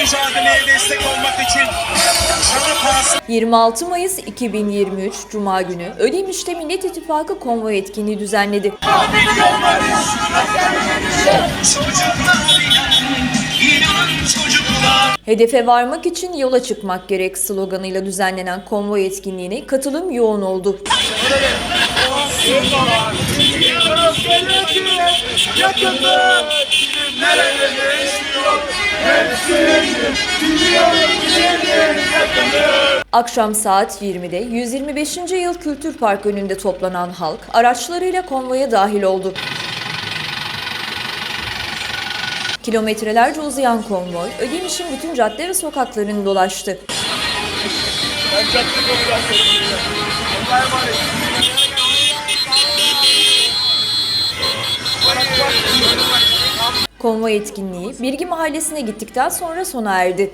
mücadeleye destek olmak için canı pahasına 26 Mayıs 2023 Cuma günü Ödemiş'te Millet İttifakı konvoy etkinliği düzenledi. Hedefe varmak için yola çıkmak gerek sloganıyla düzenlenen konvoy etkinliğine katılım yoğun oldu. Akşam saat 20'de 125. Yıl Kültür Park önünde toplanan halk araçlarıyla konvoya dahil oldu. Kilometrelerce uzayan konvoy Ödemiş'in bütün cadde ve sokaklarını dolaştı. Konvoy etkinliği Birgi Mahallesi'ne gittikten sonra sona erdi.